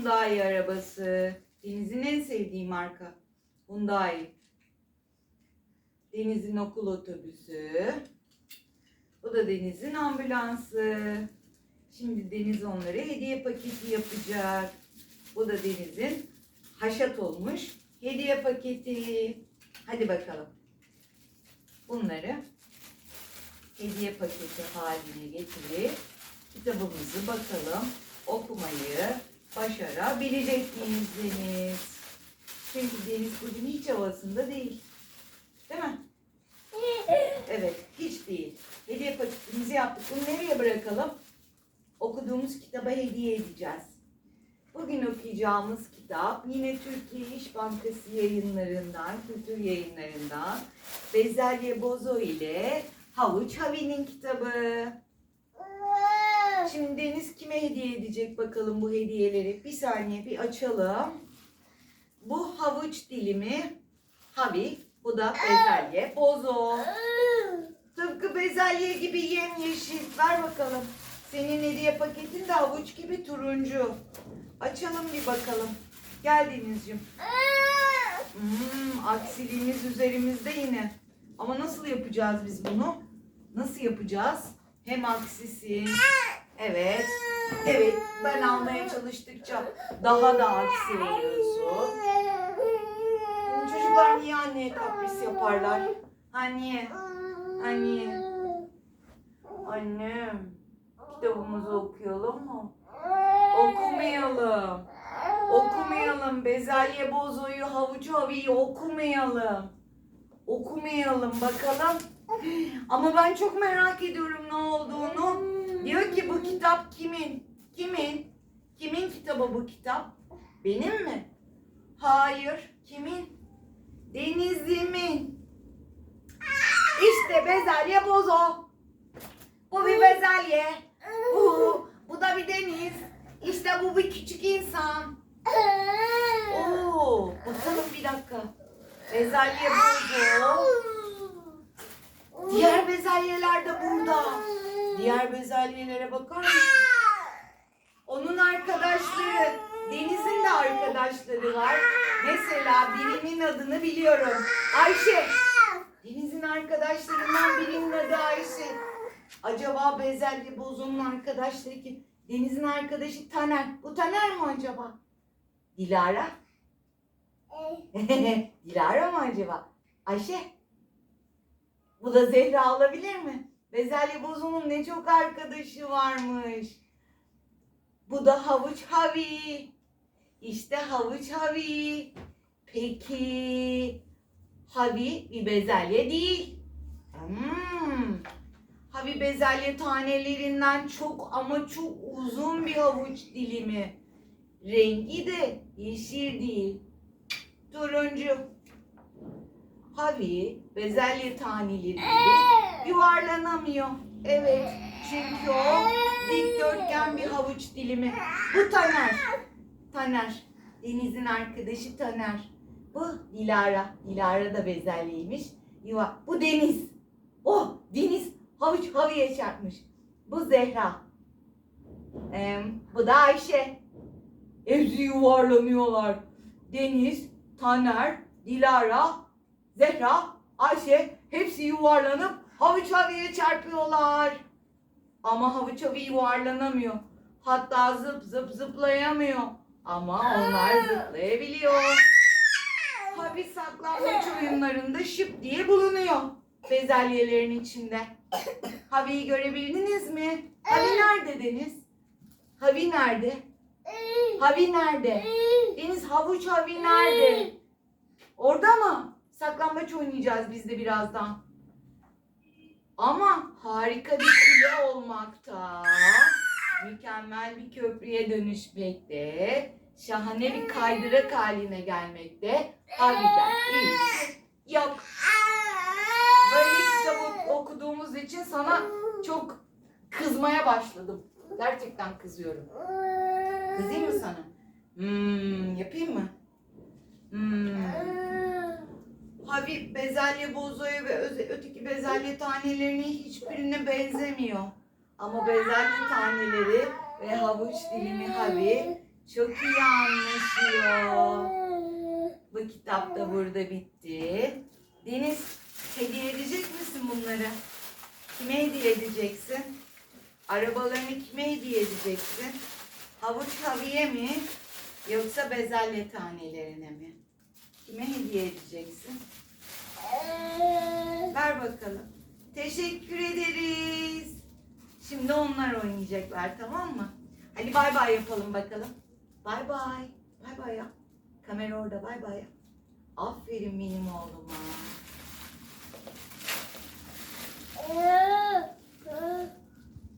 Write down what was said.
Hyundai arabası. Deniz'in en sevdiği marka. Hyundai. Deniz'in okul otobüsü. Bu da Deniz'in ambulansı. Şimdi Deniz onlara hediye paketi yapacak. Bu da Deniz'in haşat olmuş hediye paketi. Hadi bakalım. Bunları hediye paketi haline getirip kitabımızı bakalım okumayı başarabilecek miyiz Deniz? Çünkü Deniz bugün hiç havasında değil. Değil mi? Evet, hiç değil. Hediye paketimizi yaptık. Bunu nereye bırakalım? Okuduğumuz kitaba hediye edeceğiz. Bugün okuyacağımız kitap yine Türkiye İş Bankası yayınlarından, kültür yayınlarından Bezelye Bozo ile Havuç Havi'nin kitabı. Şimdi Deniz kime hediye edecek bakalım bu hediyeleri? Bir saniye bir açalım. Bu havuç dilimi Havi, bu da bezelye Bozo. Tıpkı bezelye gibi yemyeşil. Ver bakalım. Senin hediye paketin de havuç gibi turuncu. Açalım bir bakalım. Gel Denizciğim. Hmm, aksiliğimiz üzerimizde yine. Ama nasıl yapacağız biz bunu? Nasıl yapacağız? Hem aksisin. Evet. Evet. Ben almaya çalıştıkça daha da aksi. Çocuklar niye anneye kapris yaparlar? Ha niye? Annem. Kitabımızı okuyalım mı? Okumayalım. Okumayalım. Bezelye bozoyu, havuç haviyi okumayalım. Okumayalım bakalım. Ama ben çok merak ediyorum ne olduğunu. Diyor ki bu kitap kimin? Kimin? Kimin kitabı bu kitap? Benim mi? Hayır. Kimin? Deniz'imin. İşte bezelye bozo. Bu bir bezelye. Bu, bu da bir deniz. İşte bu bir küçük insan. Oo, bakalım bir dakika. Bezelye bozo. Diğer bezelyeler de burada. Diğer bezelyelere bakar mısın? Onun arkadaşları, Deniz'in de arkadaşları var. Mesela birinin adını biliyorum. Ayşe. Deniz'in arkadaşlarından birinin adı Ayşe. Acaba bezelye bozunun arkadaşları kim? Deniz'in arkadaşı Taner. Bu Taner mi acaba? Dilara? Dilara mı acaba? Ayşe? Bu da Zehra olabilir mi? Bezelye bozunun ne çok arkadaşı varmış. Bu da havuç havi. İşte havuç havi. Peki havi bir bezelye değil. Hmm. Havi bezelye tanelerinden çok ama çok uzun bir havuç dilimi. Rengi de yeşil değil. Turuncu. Havi bezelye taneleri yuvarlanamıyor. Evet. Çünkü o dikdörtgen bir havuç dilimi. Bu Taner. Taner. Deniz'in arkadaşı Taner. Bu Dilara. Dilara da bezelyeymiş. Yuva. Bu Deniz. Oh Deniz havuç haviye çarpmış. Bu Zehra. Ee, bu da Ayşe. Hepsi yuvarlanıyorlar. Deniz, Taner, Dilara, Zehra, Ayşe hepsi yuvarlanıp havuç haviye çarpıyorlar. Ama havuç havi yuvarlanamıyor. Hatta zıp zıp zıplayamıyor. Ama onlar zıplayabiliyor. Havi saklambaç oyunlarında şıp diye bulunuyor. Bezelyelerin içinde. Havi'yi görebildiniz mi? Havi nerede Deniz? Havi nerede? Havi nerede? Deniz havuç Havi nerede? Orada mı? Saklambaç oynayacağız biz de birazdan. Ama harika bir kule olmakta. Mükemmel bir köprüye dönüşmekte. Şahane bir kaydırak haline gelmekte. Harbiden iş yok. Böyle kitabı okuduğumuz için sana çok kızmaya başladım. Gerçekten kızıyorum. Kızayım mı sana? Hmm, yapayım mı? Hmm. Havi bezelye bozoya ve öteki bezelye tanelerine hiçbirine benzemiyor. Ama bezelye taneleri ve havuç dilimi Havi Çok iyi anlaşıyor. Bu kitap da burada bitti. Deniz hediye edecek misin bunları? Kime hediye edeceksin? Arabalarını kime hediye edeceksin? Havuç haviye mi? Yoksa bezelye tanelerine mi? Kime hediye edeceksin? Bakalım. Teşekkür ederiz. Şimdi onlar oynayacaklar tamam mı? Hadi bay bay yapalım bakalım. Bay bay. Bay bay ya. Kamera orada bay bay ya. Aferin benim oğluma.